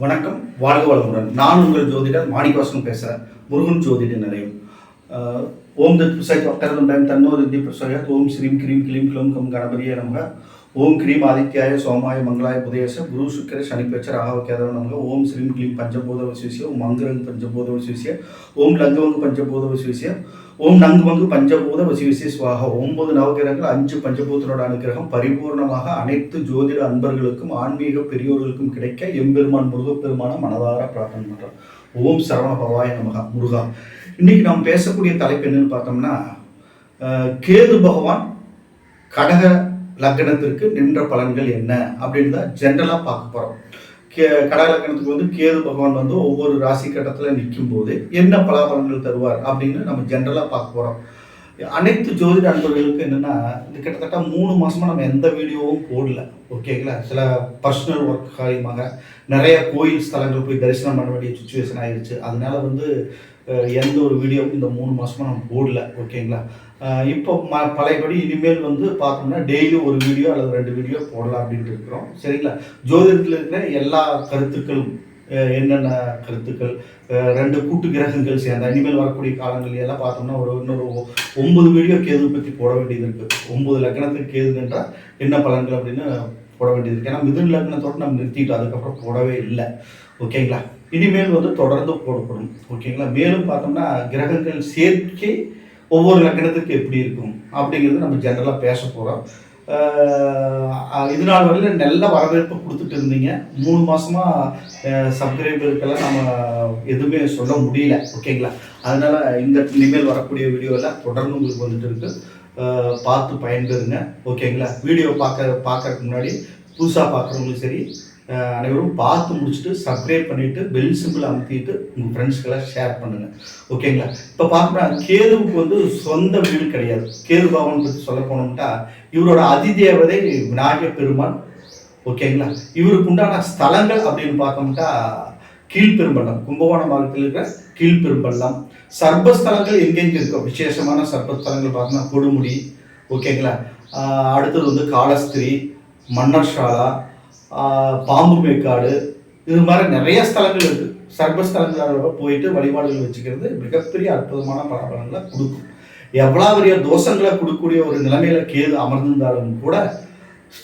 வணக்கம் வாழ்க வளமுடன். நான் உங்கள் ஜோதிடர் மாணிக்கவாசன் பேசுகிறேன் முருகன் ஜோதிட நிலையம். ஓம் தத் புசாய் வக்கரதம் பயம் தன்னோ ஓம் ஸ்ரீம் கிரீம் கிளீம் கிளம் கம் கணபதியே நமக. ஓம் கிரீம் ஆதித்யாய சோமாய மங்களாய புதேச. குரு சுக்கர சனிப்பேச்ச ராகவ நமக. ஓம் ஸ்ரீம் கிளீம் பஞ்சபோத விசேஷிய ஓம் மங்கரங் பஞ்சபோத விசேஷிய ஓம் லங்கவங்க பஞ்சபோத வசிவிசிய ஓம் நங்கு பங்கு பஞ்சபூத வசிவிசிய சுவாக. ஒன்பது நவகிரகங்கள் அஞ்சு பஞ்சபூதனோட அனுகிரகம் பரிபூர்ணமாக அனைத்து ஜோதிட அன்பர்களுக்கும் ஆன்மீக பெரியோர்களுக்கும் கிடைக்க எம்பெருமான் முருகப்பெருமான மனதார பிரார்த்தனை பண்ணுறோம் ஓம் சரவண பவாய நமகா. முருகா இன்னைக்கு நாம் பேசக்கூடிய தலைப்பு என்னன்னு பார்த்தோம்னா கேது பகவான் கடக லக்னத்திற்கு நின்ற பலன்கள் என்ன அப்படின்னு தான் ஜென்ரலாக பார்க்க போகிறோம் கே கடகலக்கணத்துக்கு வந்து கேது பகவான் வந்து ஒவ்வொரு ராசி கட்டத்தில் நிற்கும் போது என்ன பலாபலன்கள் தருவார் அப்படின்னு நம்ம ஜென்ரலாக பார்க்க போகிறோம் அனைத்து ஜோதிட அன்பர்களுக்கு என்னென்னா இந்த கிட்டத்தட்ட மூணு மாதமாக நம்ம எந்த வீடியோவும் போடல. ஓகேங்களா சில பர்சனல் ஒர்க் காரியமாக நிறைய கோயில் ஸ்தலங்கள் போய் தரிசனம் பண்ண வேண்டிய சுச்சுவேஷன் ஆயிடுச்சு அதனால வந்து எந்த ஒரு வீடியோ இந்த மூணு மாதமாக நம்ம போடல ஓகேங்களா இப்போ ம பழையபடி இனிமேல் வந்து பார்த்தோம்னா டெய்லி ஒரு வீடியோ அல்லது ரெண்டு வீடியோ போடலாம் அப்படின்ட்டு இருக்கிறோம். சரிங்களா? ஜோதிடத்தில் இருக்கிற எல்லா கருத்துக்களும் என்னென்ன கருத்துக்கள் ரெண்டு கூட்டு கிரகங்கள் சேர்ந்த இனிமேல் வரக்கூடிய காலங்கள் எல்லாம் பார்த்தோம்னா ஒரு இன்னொரு ஒ- ஒன்பது வீடியோ கேது பற்றி போட வேண்டியது இருக்குது ஒன்பது லக்னத்துக்கு கேதுன்றால் என்ன பலன்கள் அப்படின்னு போட வேண்டியது இருக்குது ஏன்னா மிதுன் லக்னத்தோடு நம்ம நிறுத்திட்டோம் அதுக்கப்புறம் போடவே இல்லை. ஓகேங்களா இனிமேல் வந்து தொடர்ந்து போடப்படும். ஓகேங்களா? மேலும் பார்த்தோம்னா கிரகங்கள் சேர்க்கை ஒவ்வொரு லக்னத்துக்கு எப்படி இருக்கும் அப்படிங்கிறது நம்ம ஜென்ரலாக பேச போகிறோம் இது நாள் வரையில் நல்ல வரவேற்பு கொடுத்துட்டு இருந்தீங்க. மூணு மாதமாக சப்ஸ்கிரைபருக்கெல்லாம் நம்ம எதுவுமே சொல்ல முடியல. ஓகேங்களா? அதனால் இந்த இனிமேல் வரக்கூடிய வீடியோவில் தொடர்ந்து உங்களுக்கு வந்துட்டு இருக்கு. பார்த்து பயன்பெறுங்க. ஓகேங்களா? வீடியோ பார்க்க பார்க்கறதுக்கு முன்னாடி புதுசாக பார்க்குறவங்களும் சரி அனைவரும் பார்த்து முடிச்சுட்டு சப்ஸ்கிரைப் பண்ணிட்டு பெல் சிம்பிள் அமுத்திட்டு உங்கள் ஃப்ரெண்ட்ஸ்க்கெல்லாம் ஷேர் பண்ணுங்க. ஓகேங்களா இப்போ பார்க்குறேன் கேதுவுக்கு வந்து சொந்த வீடு கிடையாது. கேது பவன் பற்றி சொல்ல போனோம்னா இவரோட அதிதேவதை விநாயக பெருமான் ஓகேங்களா இவருக்கு உண்டான ஸ்தலங்கள் அப்படின்னு பார்த்தோம்னா கீழ்பெரும்பள்ளம். கும்பகோணம் மாவட்டத்தில் இருக்கிற கீழ்பெரும்பள்ளம். சர்பஸ்தலங்கள் எங்கெங்கே இருக்கும் விசேஷமான சர்பஸ்தலங்கள் பார்த்தோம்னா கொடுமுடி ஓகேங்களா அடுத்தது வந்து காலஸ்திரி மன்னர்ஷாலா பாம்பு மேக்காடு இது மாதிரி நிறைய ஸ்தலங்கள் இருக்கு. சர்ப்பஸ்தலங்களோட போயிட்டு வழிபாடுகள் வச்சுக்கிறது மிகப்பெரிய அற்புதமான பலாபலங்களை கொடுக்கும். எவ்வளோ பெரிய தோஷங்களை கொடுக்கக்கூடிய ஒரு நிலைமையில கேது அமர்ந்திருந்தாலும் கூட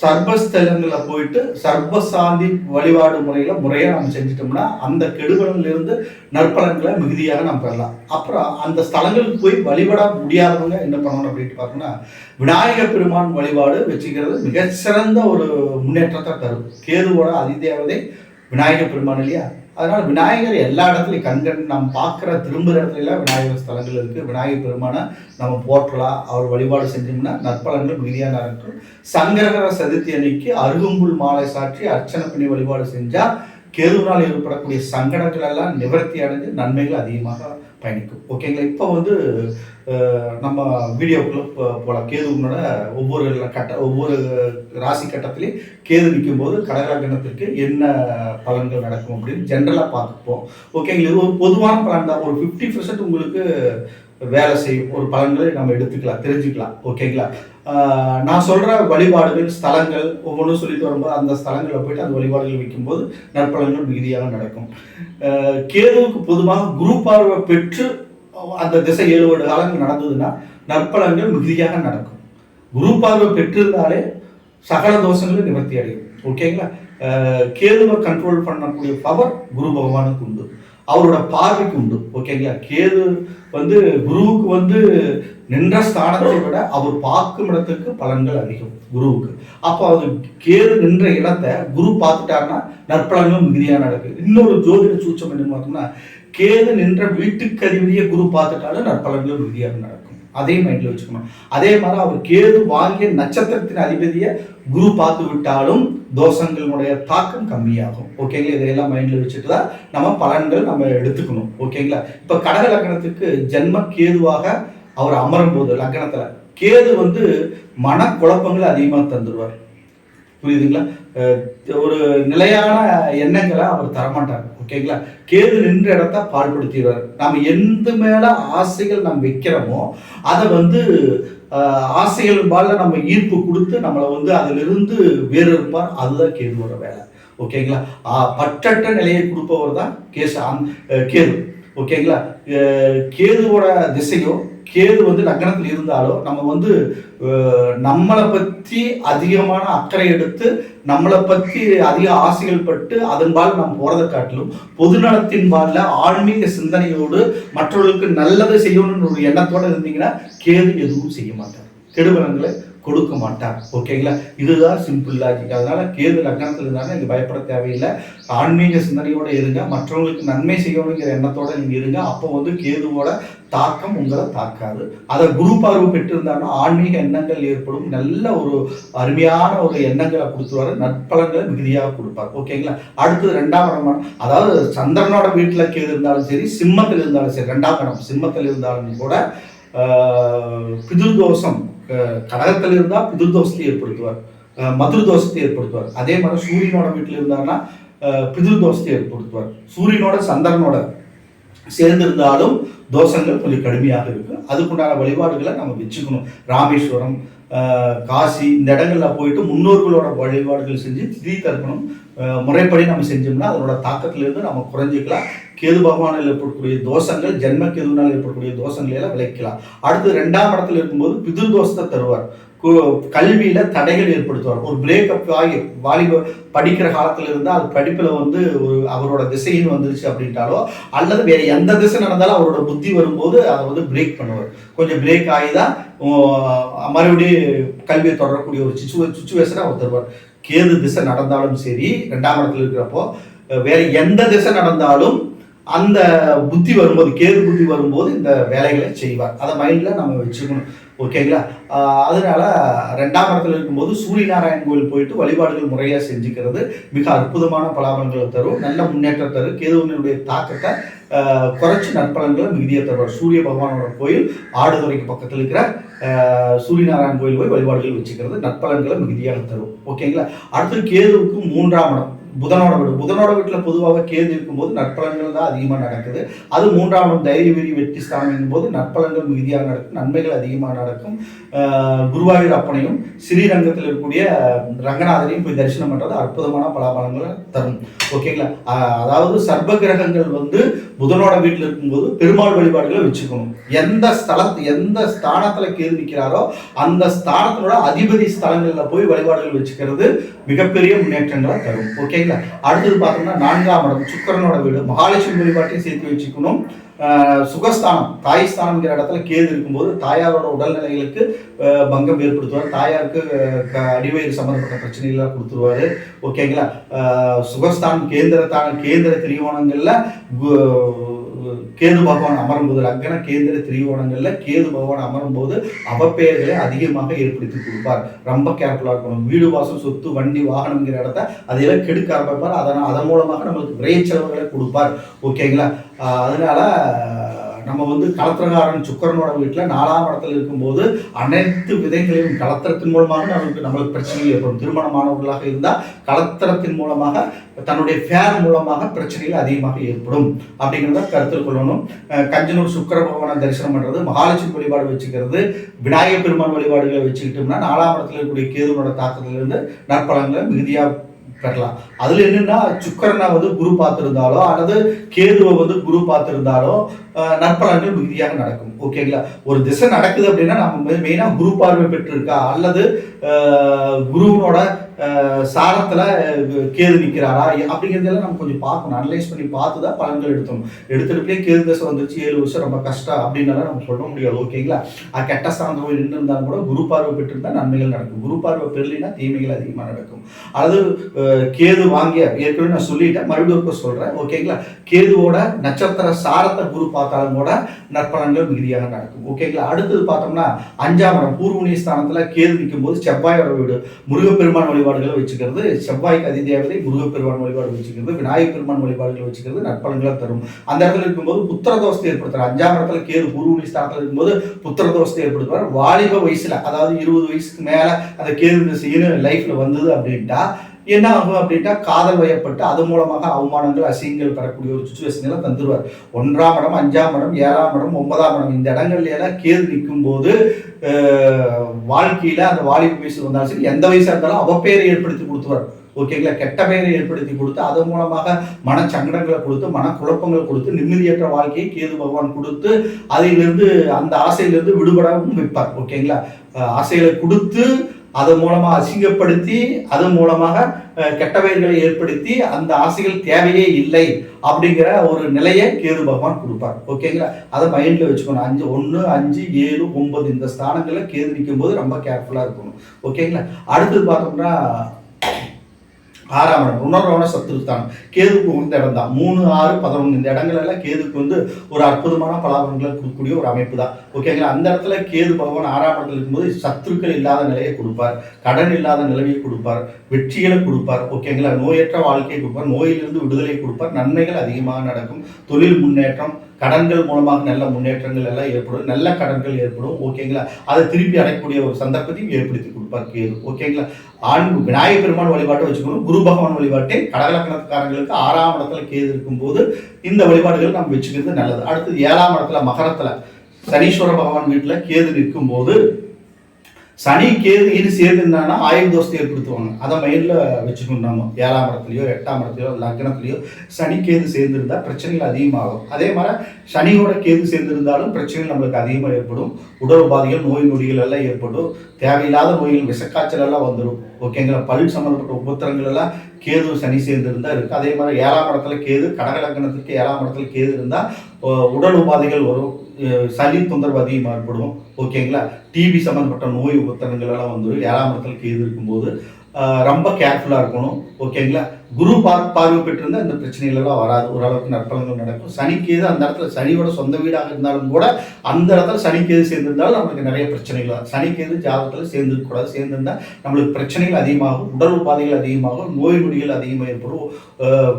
சர்வஸ்தலங்களில் போயிட்டு சர்வசாந்தி வழிபாடு முறையில் முறையாக நம்ம செஞ்சிட்டோம்னா அந்த கெடுபலன்ல நற்பலன்களை மிகுதியாக நம்ம பெறலாம். அப்புறம் அந்த ஸ்தலங்களுக்கு போய் வழிபட முடியாதவங்க என்ன பண்ணணும் அப்படின்ட்டு பார்த்தோம்னா விநாயகர் பெருமான் வழிபாடு வச்சுக்கிறது மிகச்சிறந்த ஒரு முன்னேற்றத்தை தரும். கேதுவோட அதிதேவதை விநாயகர் பெருமான் இல்லையா? அதனால விநாயகர் எல்லா இடத்துலையும் கண்கண் நம்ம பார்க்குற திரும்புகிற இடத்துல விநாயகர் ஸ்தலங்கள் இருக்குது விநாயகர் பெருமானை நம்ம போற்றலாம். அவர் வழிபாடு செஞ்சோம்னா நற்பலன்கள் மிகுதியாக நடக்கும். சங்கரகர சதுர்த்தி அன்னைக்கு அருகம்புல் மாலை சாற்றி அர்ச்சனை பண்ணி வழிபாடு செஞ்சால் கேதுவினால் ஏற்படக்கூடிய சங்கடங்கள் எல்லாம் நிவர்த்தி அடைஞ்சு நன்மைகள் அதிகமாக பயணிக்கும். ஓகேங்களா? இப்போ வந்து நம்ம வீடியோக்குள்ள போகலாம் போலாம். ஒவ்வொரு கட்ட ஒவ்வொரு ராசி கட்டத்திலையும் கேது நிற்கும் போது கடகலக்கணத்திற்கு என்ன பலன்கள் நடக்கும் அப்படின்னு ஜென்ரலாக பார்ப்போம் ஓகேங்களா இது ஒரு பொதுவான பலன் தான். ஒரு ஃபிஃப்டி பர்சன்ட் உங்களுக்கு வேலை செய்யும். ஒரு பலன்களை நம்ம எடுத்துக்கலாம் தெரிஞ்சுக்கலாம். ஓகேங்களா நான் சொல்கிற வழிபாடுகள் ஸ்தலங்கள் ஒவ்வொன்றும் சொல்லிட்டு வரும்போது அந்த ஸ்தலங்களில் போயிட்டு அந்த வழிபாடுகள் வைக்கும்போது நற்பலன்கள் மிகுதியாக நடக்கும். கேதுவுக்கு பொதுவாக குரு பார்வை பெற்று அந்த திசை ஏழு வருட காலங்கள் நடந்ததுன்னா நற்பலன்கள் மிகுதியாக நடக்கும். குரு பார்வை பெற்றிருந்தாலே சகல தோஷங்களும் நிவர்த்தி அடையும். ஓகேங்களா கேதுவை கண்ட்ரோல் பண்ணக்கூடிய பவர் குரு பகவானுக்கு உண்டு. அவரோட பார்வைக்கு உண்டு. ஓகேங்களா கேது வந்து குருவுக்கு வந்து நின்ற ஸ்தானத்தை விட அவர் பார்க்கும் இடத்துக்கு பலன்கள் அதிகம் குருவுக்கு. அப்போ அது கேது நின்ற இடத்தை குரு பார்த்துட்டாருன்னா நற்பலன்கள் மிகுதியாக நடக்குது. இன்னொரு ஜோதிட சூச்சம் என்னன்னு பார்த்தோம்னா கேது நின்ற வீட்டுக்கு அதிபதியை குரு பார்த்துட்டாலும் நற்பலன்கள் உறுதியாக நடக்கும். அதே மைண்டில் வச்சுக்கணும். அதே மாதிரி அவர் கேது வாங்கிய நட்சத்திரத்தின் அதிபதியை குரு பார்த்து விட்டாலும் தோஷங்களுடைய தாக்கம் கம்மியாகும். ஓகேங்களா இதையெல்லாம் மைண்டில் வச்சுட்டு தான் நம்ம பலன்கள் நம்ம எடுத்துக்கணும். ஓகேங்களா இப்போ கடக லக்னத்துக்கு ஜென்ம கேதுவாக அவர் அமரும் போது லக்னத்தில் கேது வந்து மனக்குழப்பங்களை அதிகமாக தந்துடுவார் புரியுதுங்களா? ஒரு நிலையான எண்ணங்களை அவர் தரமாட்டார். ஓகேங்களா கேது நின்ற இடத்த பாழ்படுத்திடுவார் நம்ம எந்த மேலே ஆசைகள் நம்ம வைக்கிறோமோ அதை வந்து ஆசைகள் பால நம்ம ஈர்ப்பு கொடுத்து நம்மளை வந்து அதிலிருந்து வேறு இருப்பார். அதுதான் கேதுவோட வேலை. ஓகேங்களா? ஆ, பற்றற்ற நிலையை கொடுப்பவர் தான் கேஸ் அந்த- கேது. ஓகேங்களா? கேதுவோட திசையோ கேது வந்து லக்னத்தில் இருந்தாலோ நம்ம வந்து நம்மளை பற்றி அதிகமான அக்கறை எடுத்து நம்மளை பற்றி அதிக ஆசைகள் பட்டு அதன்பால் நாம் போகிறதை காட்டிலும் பொதுநலத்தின் பால்ல ஆன்மீக சிந்தனையோடு மற்றவர்களுக்கு நல்லது செய்யணும்னு ஒரு எண்ணத்தோடு இருந்தீங்கன்னா கேது எதுவும் செய்ய மாட்டார். கெடுபலங்களை கொடுக்க மாட்டார். ஓகேங்களா? இதுதான் சிம்பிள் லாஜிக் அதனால கேது லக்னத்தில் இருந்தாலும் நீங்கள் பயப்பட தேவையில்லை. ஆன்மீக சிந்தனையோடு இருங்க. மற்றவங்களுக்கு நன்மை செய்யணுங்கிற எண்ணத்தோடு நீங்கள் இருங்க. அப்போ வந்து கேதுவோட தாக்கம் உங்களை தாக்காது. அதை குரு பார்வை பெற்றிருந்தாலும் ஆன்மீக எண்ணங்கள் ஏற்படும். நல்ல ஒரு அருமையான ஒரு எண்ணங்களை கொடுத்துருவாரு. நற்பலங்களை மிகுதியாக கொடுப்பார். ஓகேங்களா அடுத்தது ரெண்டாம் இடமான அதாவது சந்திரனோட வீட்டில் கீழ் இருந்தாலும் சரி சிம்மத்தில் இருந்தாலும் சரி ரெண்டாம் இடம். சிம்மத்தில் இருந்தாலும் கூட பிதுர்தோஷம் தோஷம் கடகத்தில் இருந்தால் பிதுர் தோஷத்தை ஏற்படுத்துவார். ஆஹ், மதுர தோஷத்தை ஏற்படுத்துவார். அதே மாதிரி சூரியனோட வீட்டில் இருந்தாருன்னா ஆஹ், ஏற்படுத்துவார். சூரியனோட சந்திரனோட. சேர்ந்திருந்தாலும் தோஷங்கள் கொஞ்சம் கடுமையாக இருக்கும் அதுக்குண்டான வழிபாடுகளை நம்ம வச்சுக்கணும். ராமேஸ்வரம் ஆஹ், காசி இந்த இடங்கள்ல போயிட்டு முன்னோர்களோட வழிபாடுகள் செஞ்சு திதி தர்ப்பணம் முறைப்படி நம்ம செஞ்சோம்னா அதனோட தாக்கத்திலிருந்து நம்ம குறைஞ்சிக்கலாம். கேது பகவானில் ஏற்படக்கூடிய தோஷங்கள் ஜென்ம கேதுனால் ஏற்படக்கூடிய தோஷங்களை எல்லாம் விளைக்கலாம். அடுத்து ரெண்டாம் இடத்துல இருக்கும்போது பிதிர் தோஷத்தை தருவார். கல்வியில தடைகள் ஏற்படுத்துவார் ஒரு பிரேக்கப் ஆகி வாலிப படிக்கிற காலத்துல இருந்தா அது படிப்புல வந்து ஒரு அவரோட திசைன்னு வந்துருச்சு அப்படின்ட்டாலோ அல்லது வேற எந்த திசை நடந்தாலும் அவரோட புத்தி வரும்போது அதை வந்து பிரேக் பண்ணுவார். கொஞ்சம் பிரேக் ஆகி தான் மறுபடியும் கல்வியை தொடரக்கூடிய ஒரு சுச்சுவே சுச்சுவேஷனை அவர் தருவார். கேது திசை நடந்தாலும் சரி ரெண்டாம் இடத்துல இருக்கிறப்போ வேற எந்த திசை நடந்தாலும் அந்த புத்தி வரும்போது கேது புத்தி வரும்போது இந்த வேலைகளை செய்வார். அதை மைண்ட்ல நம்ம வச்சுக்கணும். ஓகேங்களா? அதனால ரெண்டாம் இடத்துல இருக்கும்போது சூரிய நாராயண் கோயில் போயிட்டு வழிபாடுகள் முறையாக செஞ்சுக்கிறது மிக அற்புதமான பலாபலங்களை தரும். நல்ல முன்னேற்றம் தரும். கேதுவனுடைய தாக்கத்தை குறைச்சி நற்பலன்களை மிகுதியாக தருவார். சூரிய பகவானோட கோயில் ஆடுதுறைக்கு பக்கத்தில் இருக்கிற சூரிய நாராயண் கோயில் போய் வழிபாடுகள் வச்சுக்கிறது நற்பலன்களை மிகுதியாக தரும். ஓகேங்களா? அடுத்து கேதுவுக்கு மூன்றாம் இடம். புதனோட வீடு. புதனோட வீட்டில் பொதுவாக கேது இருக்கும்போது நற்பலன்கள் தான் அதிகமாக நடக்குது. அது மூன்றாம் தைரிய வெறி வெற்றி ஸ்தானம் போது நற்பலன்கள் மிகுதியாக நடக்கும். நன்மைகள் அதிகமாக நடக்கும். குருவாயூர் அப்பனையும் ஸ்ரீரங்கத்தில் இருக்கக்கூடிய ரங்கநாதரையும் போய் தரிசனம் பண்ணுறது அற்புதமான பலாபலங்களை தரும். ஓகேங்களா அதாவது சர்வ கிரகங்கள் வந்து புதனோட வீட்டில் இருக்கும்போது பெருமாள் வழிபாடுகளை வச்சுக்கணும். எந்த ஸ்தலத்து எந்த ஸ்தானத்தில் கேது நிற்கிறாரோ அந்த ஸ்தானத்தினோட அதிபதி ஸ்தலங்களில் போய் வழிபாடுகள் வச்சுக்கிறது மிகப்பெரிய முன்னேற்றங்களை தரும். ஓகேங்களா அடுத்தது பார்த்தோம்னா நான்காம் இடம் சுக்கரனோட வீடு. மகாலட்சுமி வழிபாட்டையும் சேர்த்து வச்சுக்கணும் சுகஸ்தானம் தாய் ஸ்தானம்ங்கிற இடத்துல கேது இருக்கும்போது தாயாரோட உடல்நிலைகளுக்கு பங்கம் ஏற்படுத்துவார். தாயாருக்கு க- அடிவயிறு சம்மந்தப்பட்ட பிரச்சனைகள்லாம் கொடுத்துருவாரு. ஓகேங்களா? ஆஹ் சுகஸ்தானம் கேந்திரத்தான கேந்திர திரிகோணங்கள்ல கேது பகவான் அமரும்போது லக்ன கேந்திர திரிகோணங்கள்ல கேது பகவான் அமரும்போது அவப்பெயர்களை அதிகமாக ஏற்படுத்தி கொடுப்பார். ரொம்ப கேர்ஃபுல்லாக இருக்கணும். வீடு வாசல் சொத்து வண்டி வாகனம்ங்கிற இடத்த அதையெல்லாம் கெடுக்க ஆரம்பிப்பார். அதனால் அதன் மூலமாக நம்மளுக்கு விரைய கொடுப்பார். ஓகேங்களா? அதனால நம்ம வந்து கலத்திரகாரன் சுக்கரனோட வீட்டில் நாலாம் இடத்துல இருக்கும்போது அனைத்து விதைகளையும் கலத்திரத்தின் மூலமாக நமக்கு நம்மளுக்கு பிரச்சனைகள் ஏற்படும். திருமணமானவர்களாக இருந்தால் கலத்திரத்தின் மூலமாக தன்னுடைய ஃபேர் மூலமாக பிரச்சனைகள் அதிகமாக ஏற்படும். அப்படிங்கிறத கருத்தில் கொள்ளணும். கஞ்சனூர் சுக்கர பகவானை தரிசனம் பண்ணுறது மகாலட்சுமி வழிபாடு வச்சுக்கிறது விநாயகர் பெருமான் வழிபாடுகளை வச்சுக்கிட்டோம்னா நாலாம் இடத்துல இருக்கக்கூடிய கேதுவனோட தாக்கத்திலிருந்து நற்பலங்களை மிகுதியாக பெறலாம் அதுல என்னன்னா சுக்கரனை வந்து குரு பார்த்திருந்தாலோ அல்லது கேதுவை வந்து குரு பார்த்திருந்தாலோ அஹ், நற்பலன்கள் மிகுதியாக நடக்கும். ஓகேங்களா? ஒரு திசை நடக்குது அப்படின்னா நம்ம மெயினா குரு பார்வை பெற்றிருக்கா? அல்லது குருவனோட சாரத்தில் கேது நிற்கிறாரா அப்படிங்கிறதெல்லாம் நம்ம கொஞ்சம் பார்க்கணும். அனலைஸ் பண்ணி பார்த்து தான் பலன்கள் எடுத்தோம். எடுத்துட்டு கேது தசை வந்துருச்சு ஏழு வருஷம் ரொம்ப கஷ்டம் அப்படின்னால நம்ம சொல்ல முடியாது ஓகேங்களா அது கெட்ட ஸ்தானத்தில் போய் நின்று இருந்தாலும் கூட குரு பார்வை பெற்றிருந்தா நன்மைகள் நடக்கும். குரு பார்வை பெறலினா தீமைகள் அதிகமாக நடக்கும். அதாவது கேது வாங்கிய ஏற்கனவே நான் சொல்லிட்டேன் மறுபடியும் ஒரு சொல்றேன் ஓகேங்களா கேதுவோட நட்சத்திர சாரத்தை குரு பார்த்தாலும் கூட நற்பலன்கள் மிகுதியாக நடக்கும் ஓகேங்களா அடுத்தது பார்த்தோம்னா அஞ்சாம் இடம் பூர்வணிய ஸ்தானத்தில் கேது நிற்கும் போது செவ்வாயோட வீடு முருகப்பெருமான் வழிபாடுகளை வச்சுக்கிறது செவ்வாய்க்கு அதிதேவதை முருகப்பெருமான் வழிபாடு வச்சுக்கிறது விநாயகப் பெருமான் வழிபாடுகளை வச்சுக்கிறது நற்பலன்களை தரும். அந்த இடத்துல இருக்கும்போது புத்திர தோஷத்தை ஏற்படுத்துறாரு. அஞ்சாம் இடத்துல கேது பூர்வணி ஸ்தானத்தில் இருக்கும்போது புத்திர தோஷத்தை ஏற்படுத்துவார். வாலிப வயசுல அதாவது இருபது வயசுக்கு மேல அந்த கேது திசைன்னு லைஃப்ல வந்தது அப்படின்ட்டா என்ன ஆகும் அப்படின்ட்டா காதல் வயப்பட்டு அது மூலமாக அவமானங்கள் அசிங்கங்கள் பெறக்கூடிய ஒரு சுச்சுவேஷன் தந்துடுவார் ஒன்றாம் இடம் அஞ்சாம் இடம் ஏழாம் இடம் ஒன்பதாம் இடம். இந்த இடங்கள்ல எல்லாம் கேது நிற்கும் போது வாழ்க்கையில அந்த வாலிப வயசு வந்தாலும் சரி எந்த வயசா இருந்தாலும் அவப்பேரை ஏற்படுத்தி கொடுத்துருவார். ஓகேங்களா கெட்ட பெயரை ஏற்படுத்தி கொடுத்து அதன் மூலமாக மனச்சங்கடங்களை கொடுத்து மனக்குழப்பங்களை கொடுத்து நிம்மதியற்ற வாழ்க்கையை கேது பகவான் கொடுத்து அதிலிருந்து அந்த ஆசையிலிருந்து விடுபடவும் வைப்பார். ஓகேங்களா அஹ் ஆசைகளை கொடுத்து அதன் மூலமாக அசிங்கப்படுத்தி அதன் மூலமாக கெட்ட பெயர்களை ஏற்படுத்தி அந்த ஆசைகள் தேவையே இல்லை அப்படிங்கிற ஒரு நிலையை கேது பகவான் கொடுப்பார். ஓகேங்களா? அதை மைண்டில் வச்சுக்கணும். அஞ்சு ஒன்று அஞ்சு ஏழு ஒன்பது இந்த ஸ்தானங்களில் கேது நிற்கும் போது ரொம்ப கேர்ஃபுல்லாக இருக்கணும். ஓகேங்களா? அடுத்தது பார்த்தோம்னா ஆறாம் இடம். உணர்வான சத்துருஸ்தானம் கேதுக்கு உகந்த இடம் தான். மூணு ஆறு பதினொன்று இந்த இடங்கள் எல்லாம் கேதுக்கு வந்து ஒரு அற்புதமான பலாபலங்களை கொடுக்கக்கூடிய ஒரு அமைப்பு தான் ஓகேங்களா அந்த இடத்துல கேது பகவான் ஆறாம் இடத்துல இருக்கும்போது சத்துருக்கள் இல்லாத நிலையை கொடுப்பார். கடன் இல்லாத நிலையை கொடுப்பார். வெற்றிகளை கொடுப்பார். ஓகேங்களா நோயற்ற வாழ்க்கையை கொடுப்பார். நோயிலிருந்து விடுதலை கொடுப்பார். நன்மைகள் அதிகமாக நடக்கும். தொழில் முன்னேற்றம் கடன்கள் மூலமாக நல்ல முன்னேற்றங்கள் எல்லாம் ஏற்படும். நல்ல கடன்கள் ஏற்படும். ஓகேங்களா அதை திருப்பி அடையக்கூடிய ஒரு சந்தர்ப்பத்தையும் ஏற்படுத்தி கொடுப்பார் கேது. ஓகேங்களா ஆண் விநாயகர் பெருமான் வழிபாட்டை வச்சுக்கணும். குரு பகவான் வழிபாட்டை கடகலக்கணக்காரங்களுக்கு ஆறாம் இடத்துல கேது இருக்கும்போது இந்த வழிபாடுகள் நம்ம வச்சுக்கிறது நல்லது. அடுத்து ஏழாம் இடத்துல மகரத்தில் சனீஸ்வர பகவான் வீட்டில் கேது நிற்கும் போது சனி கேது இது சேர்ந்துருந்தாங்கன்னா ஆயுள் தோஷத்தை ஏற்படுத்துவாங்க. அதை மைண்டில் வச்சுக்கணும் நம்ம ஏழாம் இடத்துலையோ எட்டாம் இடத்துலையோ லக்னத்துலையோ சனி கேது சேர்ந்துருந்தா பிரச்சனைகள் அதிகமாகும். அதே மாதிரி சனியோட கேது சேர்ந்திருந்தாலும் பிரச்சனைகள் நம்மளுக்கு அதிகமாக ஏற்படும். உடல் உபாதைகள் நோய் நொடிகள் எல்லாம் ஏற்படும். தேவையில்லாத நோய்கள் விஷக்காய்ச்சல் எல்லாம் வந்துடும் ஓகேங்களா பல் சம்மந்தப்பட்ட உபத்திரங்கள் எல்லாம் கேது சனி சேர்ந்திருந்தா இருக்குது அதே மாதிரி ஏழாம் இடத்துல கேது கடக லக்னத்துக்கு ஏழாம் இடத்துல கேது இருந்தால் உடல் உபாதைகள் வரும் சளி தொந்தரவு அதிகமாக ஏற்படும். ஓகேங்களா டிபி சம்மந்தப்பட்ட நோய் உபத்தனங்கள் எல்லாம் வந்துடும் ஏழாம் இடத்துல கேது இருக்கும்போது ரொம்ப கேர்ஃபுல்லாக இருக்கணும். ஓகேங்களா குரு பார் பார்வை பெற்றிருந்த இந்த பிரச்சனைகள் எல்லாம் வராது. ஓரளவுக்கு நற்பலன்கள் நடக்கும். சனிக்கேது அந்த இடத்துல சனியோட சொந்த வீடாக இருந்தாலும் கூட அந்த இடத்துல சனிக்கேது சேர்ந்திருந்தாலும் நம்மளுக்கு நிறைய பிரச்சனைகள் வரும். சனிக்கேது ஜாதகத்தில் சேர்ந்துருக்கக்கூடாது. சேர்ந்திருந்தால் நம்மளுக்கு பிரச்சனைகள் அதிகமாகும். உடல் உபாதைகள் அதிகமாகும். நோய் நொடிகள் அதிகமாக ஏற்படும்.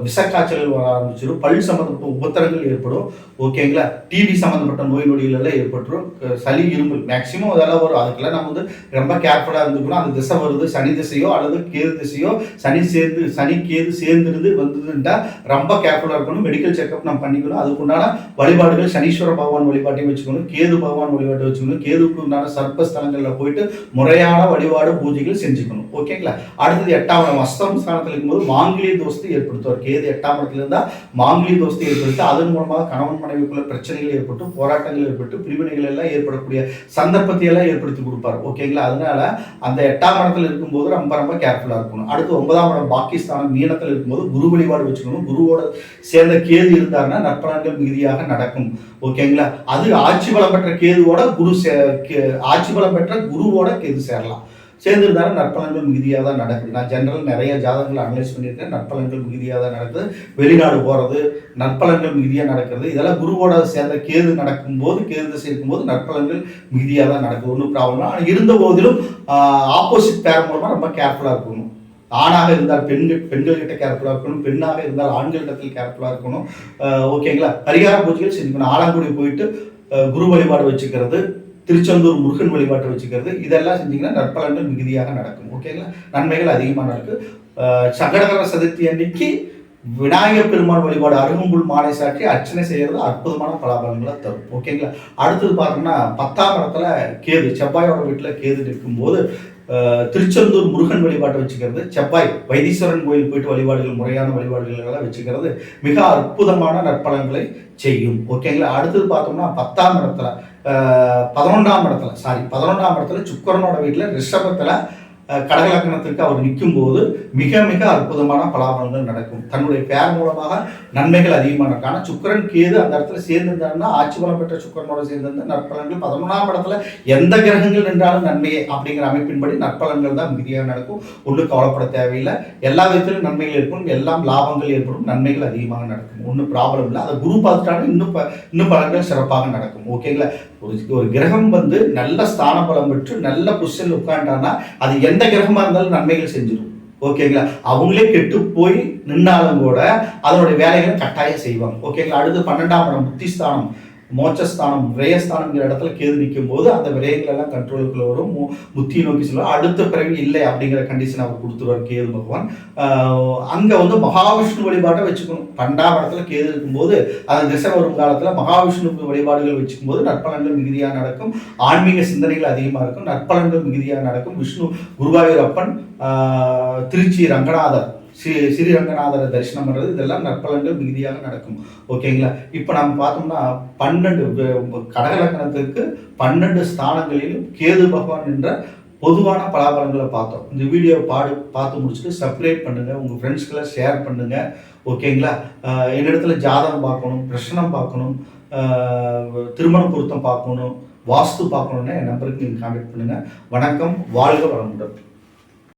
விசக்காய்ச்சல்கள் வர ஆரம்பிச்சிடும் பல் சம்மந்தப்பட்ட உபத்திரங்கள் ஏற்படும். ஓகேங்களா டிவி சம்மந்தப்பட்ட நோய் நொடிகள் எல்லாம் ஏற்பட்டுரும் சளி இருமல் மேக்சிமம் அதெல்லாம் வரும். அதுக்கெல்லாம் நம்ம வந்து ரொம்ப கேர்ஃபுல்லாக இருந்துக்கணும். அந்த திசை வருது. சனி திசையோ அல்லது கேது திசையோ சனி சேர்ந்து சனி கேது சேர்ந்துருந்து வந்ததுன்றா ரொம்ப கேர்ஃபுல்லாக இருக்கணும். மெடிக்கல் செக்அப் நம்ம பண்ணிக்கணும். அதுக்குண்டான வழிபாடுகள் சனீஸ்வர பகவான் வழிபாட்டையும் வச்சுக்கணும். கேது பகவான் வழிபாட்டை வச்சுக்கணும். கேதுக்கு உண்டான சர்ப்ப ஸ்தலங்களில் போயிட்டு முறையான வழிபாடு பூஜைகள் செஞ்சுக்கணும். ஓகேங்களா அடுத்தது எட்டாம் இடம் அஸ்தம் ஸ்தானத்தில் இருக்கும்போது மாங்கிலிய தோஸ்து ஏற்படுத்துவார். கேது எட்டாம் இடத்துல இருந்தால் மாங்கிலிய தோஸ்து ஏற்படுத்தி அதன் மூலமாக கணவன் மனைவிக்குள்ள பிரச்சனைகள் ஏற்பட்டு போராட்டங்கள் ஏற்பட்டு பிரிவினைகள் எல்லாம் ஏற்படக்கூடிய சந்தர்ப்பத்தை எல்லாம் ஏற்படுத்தி கொடுப்பார். ஓகேங்களா அதனால அந்த எட்டாம் இடத்துல இருக்கும்போது ரொம்ப ரொம்ப கேர்ஃபுல்லாக இருக்கணும். அடுத்து ஒன்பதாம் இடம் பாகிஸ்தானம் மீனத்தில் இருக்கும்போது குரு வழிபாடு வச்சுக்கணும். குருவோட சேர்ந்த கேது இருந்தாருன்னா நற்பலன்கள் மிகுதியாக நடக்கும். ஓகேங்களா அது ஆட்சி பலம் பெற்ற கேதுவோட குரு சே ஆட்சி பலம் பெற்ற குருவோட கேது சேரலாம். சேர்ந்திருந்தாலும் நற்பலன்கள் மிகுதியாக தான் நடக்குது நான் ஜெனரல் நிறைய ஜாதகங்களை அனலைஸ் பண்ணியிருக்கேன். நற்பலன்கள் மிகுதியாக தான் நடக்குது. வெளிநாடு போகிறது நற்பலன்கள் மிகுதியாக நடக்கிறது. இதெல்லாம் குருவோட சேர்ந்த கேது நடக்கும்போது கேது திசை இருக்கும்போது நற்பலன்கள் மிகுதியாக தான் நடக்குது. ஒன்றும் ப்ராப்ளம் ஆனால் இருந்த போதிலும் ஆப்போசிட் பேர் மூலமாக ரொம்ப கேர்ஃபுல்லாக இருக்கணும். ஆணாக இருந்தால் பெண்கள் பெண்கள்கிட்ட கேர்ஃபுல்லாக இருக்கணும். பெண்ணாக இருந்தால் ஆண்களிடத்தில் கேர்ஃபுல்லாக இருக்கணும். ஓகேங்களா பரிகார பூஜைகள் செஞ்சுக்கணும் ஆலாங்குடி போயிட்டு குரு வழிபாடு வச்சுக்கிறது திருச்செந்தூர் முருகன் வழிபாட்டை வச்சுக்கிறது இதெல்லாம் செஞ்சீங்கன்னா நற்பலன்கள் மிகுதியாக நடக்கும். ஓகேங்களா நன்மைகள் அதிகமாக நடக்கும் சகடகர சதுர்த்தி அன்னைக்கு விநாயகர் பெருமாள் வழிபாடு அருகம்புல் மாலை சாற்றி அர்ச்சனை செய்யறது அற்புதமான பலாபலங்களை தரும். ஓகேங்களா அடுத்தது பார்த்தோம்னா பத்தாம் இடத்துல கேது செவ்வாயோட வீட்டில் கேது நிற்கும் போது திருச்செந்தூர் முருகன் வழிபாட்டை வச்சுக்கிறது. செவ்வாய் வைத்தீஸ்வரன் கோயில் போயிட்டு வழிபாடுகள் முறையான வழிபாடுகளெல்லாம் வச்சுக்கிறது. மிக அற்புதமான நற்பலன்களை செய்யும். ஓகேங்களா அடுத்தது பார்த்தோம்னா பத்தாம் இடத்துல பதினொன்றாம் இடத்துல சாரி பதினொன்றாம் இடத்துல சுக்கரனோட வீட்டில் ரிஷபத்தில் கடகலக்கணத்திற்கு அவர் நிற்கும் போது மிக மிக அற்புதமான பலாபலங்கள் நடக்கும். தன்னுடைய பேர் மூலமாக நன்மைகள் அதிகமாக நடக்கும். ஆனால் சுக்கரன் கேது அந்த இடத்துல சேர்ந்திருந்தாருன்னா ஆட்சி பலம் பெற்ற சுக்கரனோட சேர்ந்திருந்த நற்பலன்கள் பதினொன்றாம் இடத்துல எந்த கிரகங்கள் நின்றாலும் நன்மையே அப்படிங்கிற அமைப்பின்படி நற்பலன்கள் தான் மிகுதியாக நடக்கும். ஒன்றும் கவலைப்பட தேவையில்லை. எல்லா விதத்திலும் நன்மைகள் இருக்கும் எல்லாம் லாபங்கள் ஏற்படும். நன்மைகள் அதிகமாக நடக்கும். ஒன்றும் ப்ராப்ளம் இல்லை. அதை குரு பார்த்துட்டாலும் இன்னும் ப- இன்னும் பலன்கள் சிறப்பாக நடக்கும். ஓகேங்களா ஒரு ஒரு கிரகம் வந்து நல்ல ஸ்தான பலம் பெற்று நல்ல பொசிஷனில் உட்காண்டான்னா அது எந்த கிரகமாக இருந்தாலும் நன்மைகள் செஞ்சிடும். ஓகேங்களா அவங்களே கெட்டு போய் நின்னாலும் கூட அதனுடைய வேலைகளை கட்டாயம் செய்வாங்க. ஓகேங்களா அடுத்து பன்னெண்டாம் படம் புத்திஸ்தானம். மோட்சஸ்தானம் விரயஸ்தானங்கிற இடத்துல கேது நிற்கும் போது அந்த விரயங்கள் எல்லாம் கண்ட்ரோலுக்குள்ள வரும். மு- முத்தியை நோக்கி சொல்லுவார் அடுத்த பிறவி இல்லை அப்படிங்கிற கண்டிஷன் அவர் கொடுத்துருவார் கேது பகவான். அங்கே வந்து மகாவிஷ்ணு வழிபாட்டை வச்சுக்கணும். பண்டாபடத்தில் இடத்துல கேது இருக்கும்போது அந்த திசை வரும் காலத்தில் மகாவிஷ்ணு வழிபாடுகள் வச்சுக்கும் போது நற்பலன்கள் மிகுதியாக நடக்கும். ஆன்மீக சிந்தனைகள் அதிகமாக இருக்கும். நற்பலன்கள் மிகுதியாக நடக்கும். விஷ்ணு குருவாயூர் அப்பன் திருச்சி ரங்கநாதர் ஸ்ரீ ஸ்ரீரங்கநாதரை தரிசனம் பண்ணுறது இதெல்லாம் நற்பலன்கள் மிகுதியாக நடக்கும். ஓகேங்களா? இப்போ நம்ம பார்த்தோம்னா பன்னெண்டு கடகலக்கணத்துக்கு பன்னெண்டு ஸ்தானங்களிலும் கேது பகவான் என்ற பொதுவான பலாபலங்களை பார்த்தோம். இந்த வீடியோ பாடு பார்த்து முடிச்சுட்டு சப்ஸ்கிரைப் பண்ணுங்கள் உங்கள் ஃப்ரெண்ட்ஸ்க்கெல்லாம் ஷேர் பண்ணுங்கள் ஓகேங்களா? என்னிடத்துல ஜாதகம் பார்க்கணும் பிரச்சனம் பார்க்கணும் திருமண பொருத்தம் பார்க்கணும் வாஸ்து பார்க்கணுன்னா என் நம்பருக்கு நீங்கள் கான்டாக்ட் பண்ணுங்கள் வணக்கம் வாழ்க வளமுடன்.